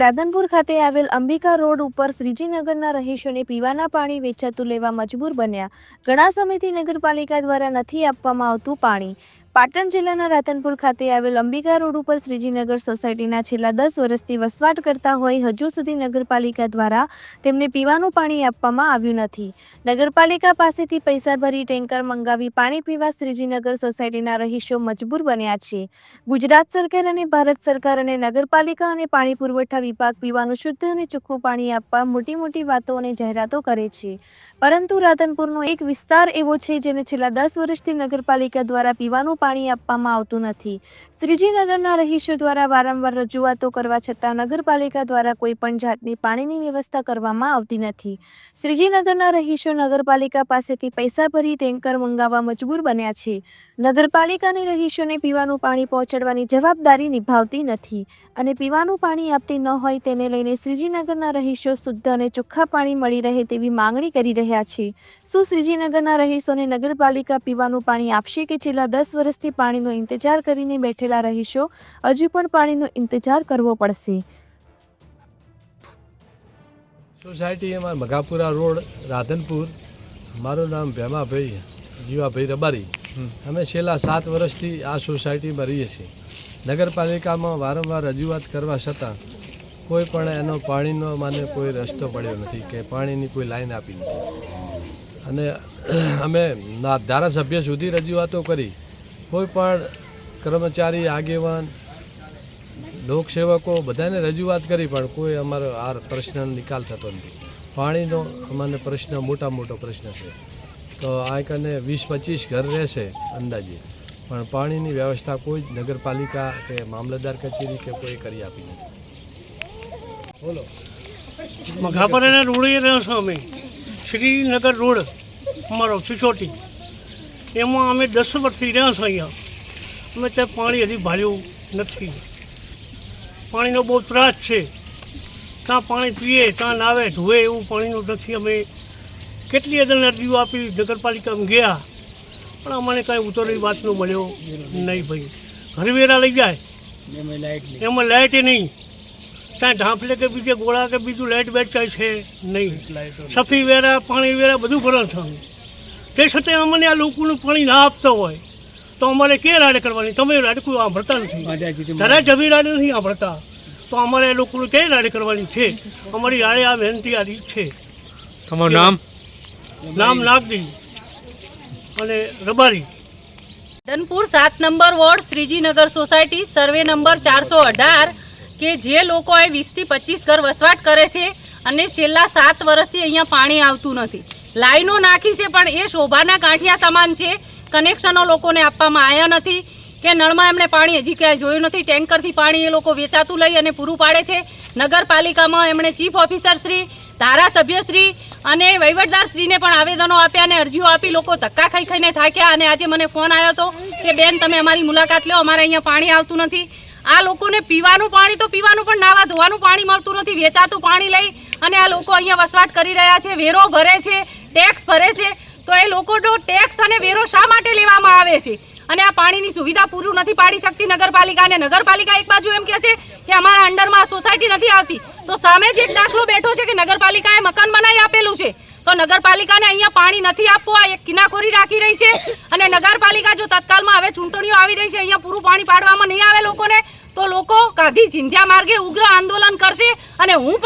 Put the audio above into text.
રાધનપુર ખાતે આવેલ અંબિકા રોડ ઉપર શ્રીજીનગરના રહીશોને પીવાના પાણી વેચાતું લેવા મજબૂર બન્યા. ઘણા સમયથી નગરપાલિકા દ્વારા નથી આપવામાં આવતું પાણી. પાટણ જિલ્લાના રાતનપુર ખાતે આવેલ અંબિકા રોડ ઉપર શ્રીજીનગર સોસાયટીના છેલ્લા દસ વર્ષથી વસવાટ કરતા હોય, હજુ સુધી નગરપાલિકા દ્વારા તેમને પીવાનું પાણી આપવામાં આવ્યું નથી. નગરપાલિકા પાસેથી પૈસા ભરી ટેન્કર મંગાવી પાણી પીવા શ્રીજીનગર સોસાયટીના રહીશો મજબૂર બન્યા છે. ગુજરાત સરકાર અને ભારત સરકાર અને નગરપાલિકા અને પાણી પુરવઠા વિભાગ પીવાનું શુદ્ધ અને ચોખ્ખું પાણી આપવા મોટી મોટી વાતો અને જાહેરાતો કરે છે. પરંતુ રાતનપુરનો એક વિસ્તાર એવો છે જેને છેલ્લા દસ વર્ષથી નગરપાલિકા દ્વારા પીવાનું પાણી આપવામાં આવતું નથી. શ્રીજીનગરના રહીશો દ્વારા વારંવાર રજૂઆતો કરવા છતાં નગરપાલિકા દ્વારા કોઈ પણ જાતની પાણીની વ્યવસ્થા કરવામાં આવતી નથી. શ્રીજીનગરના રહીશો નગરપાલિકા પાસેથી પૈસા ભરી ટેન્કર મંગાવવા મજબૂર બન્યા છે. નગરપાલિકાની રહીશોને પીવાનું પાણી પહોંચાડવાની જવાબદારી નિભાવતી નથી અને પીવાનું પાણી આપતી ન હોય તેને લઈને શ્રીજીનગરના રહીશો શુદ્ધ અને ચોખ્ખા પાણી મળી રહે તેવી માંગણી કરી રહ્યા છે. શું શ્રીજીનગરના રહીશોને નગરપાલિકા પીવાનું પાણી આપશે કે છેલ્લા દસ વર્ષથી પાણીનો ઇંતજાર કરીને બેઠેલા રહીશો, હજુ પણ પાણીનો ઇંતજાર કરવો પડશે. સોસાયટી એમાં મઘાપુરા રોડ, રાધનપુર. મારું નામ ભેમાભાઈ, જીવાભાઈ રબારી. અમે છેલ્લા સાત વર્ષથી આ સોસાયટીમાં રહીએ છીએ. નગરપાલિકામાં વારંવાર રજૂઆત કરવા છતાં કોઈ પણ એનો પાણીનો મને કોઈ રસ્તો પડ્યો નથી કે પાણીની કોઈ લાઈન આપી નથી. અને અમે ધારાસભ્ય સુધી રજૂઆતો કરી કોઈ પણ કર્મચારી, આગેવાન, લોકસેવકો બધાને રજૂઆત કરી, પણ કોઈ અમારો આ પ્રશ્નનો નિકાલ થતો નથી. પાણીનો અમને પ્રશ્ન મોટા મોટો પ્રશ્ન છે. તો આ કને વીસ પચીસ ઘર રહેશે અંદાજે, પણ પાણીની વ્યવસ્થા કોઈ જ નગરપાલિકા કે મામલતદાર કચેરી કે કોઈ કરી આપી નથી. બોલો. મઘાપરાના રોડે રહ્યો છો અમે. શ્રીનગર રોડ, અમારો સિસોટી. એમાં અમે દસ વર્ષથી રહ્યા છીએ અહીંયા. અમે ત્યાં પાણી હજી ભાર્યું નથી. પાણીનો બહુ ત્રાસ છે. ત્યાં પાણી પીએ ત્યાં નાવે ધોવે એવું પાણીનું નથી. અમે કેટલી અદન અરજીઓ આપી નગરપાલિકામાં ગયા. પણ અમને કાંઈ ઉતરવી વાતનો મળ્યો. નહીં ભાઈ. ઘરવેરા લઈ જાય. એમાં લાઇટ નહીં. ત્યાં ઢાંફલે કે બીજે ગોળા કે બીજું લાઇટ વેચાય છે નહીં. સફી વેરા પાણી વેરા બધું ભરણ થયું. તે છતાં અમને આ લોકોનું પાણી ના આપતા હોય. તો અમારે કે રાડે કરવાની? તમે રાડકું કોઈ સાંભળતા નથી. તારા જમી રાડ નથી સાંભળતા તો અમારે એ લોકોને કે રાડે કરવાની છે? અમારી રાડે આ વિનંતી આ રીત છે. તમારું નામ? નામ નાગદી અને રબારી. ધનપુર સાત number ward Shrijinagar society survey number ચારસો અઢાર કે જે લોકોએ વીસથી પચીસ ઘર વસવાટ કરે છે અને છેલ્લા સાત વર્ષથી અહીંયા પાણી આવતું નથી. લાઈનો નાખી છે, પણ એ શોભાના ગાંઠિયા સમાન છે. કનેક્શનો લોકોને આપવામાં આવ્યા નથી. કે નળમાં એમણે પાણી હજી ક્યાંય જોયું નથી. ટેન્કરથી પાણી એ લોકો વેચાતું લઈ અને પૂરું પાડે છે. નગરપાલિકામાં એમણે ચીફ ઓફિસર શ્રી ધારાસભ્યશ્રી અને વહીવટદારશ્રીને પણ આવેદનો આપ્યા અને અરજીઓ આપી. લોકો ધક્કા ખાઈ ખાઈને થાક્યા અને આજે મને ફોન આવ્યો હતો કે, બેન, તમે અમારી મુલાકાત લો. અમારે અહીંયા પાણી આવતું નથી. આ લોકોને પીવાનું પાણી તો પીવાનું, પણ નાવા ધોવાનું પાણી મળતું નથી. વેચાતું પાણી લઈ અને આ લોકો અહીંયા વસવાટ કરી રહ્યા છે. વેરો ભરે છે. ટેક્સ ભરે છે, તો એ લોકોનો ટેક્સ અને વેરો શા માટે લેવામાં આવે છે? અને આ પાણીની સુવિધા પૂરું નથી પાડી શકતી નગરપાલિકા અને નગરપાલિકા એક બાજુ એમ કહે છે કે અમારા અંડરમાં સોસાયટી નથી આવતી. તો સામે જ એક દાખલો બેઠો છે કે નગરપાલિકાએ મકાન બનાવી આપેલું છે. તો નગરપાલિકાને અહીંયા પાણી નથી આપવું, આ એક કિનાખોરી રાખી રહી છે. અને નગરપાલિકા જો તત્કાલમાં હવે ચૂંટણીઓ આવી રહી છે, અહીંયા પૂરું પાણી પાડવામાં નહીં આવે લોકોને, તો લોકો ગાંધી ચિંધ્યા માર્ગે ઉગ્ર આંદોલન કરશે. અને હું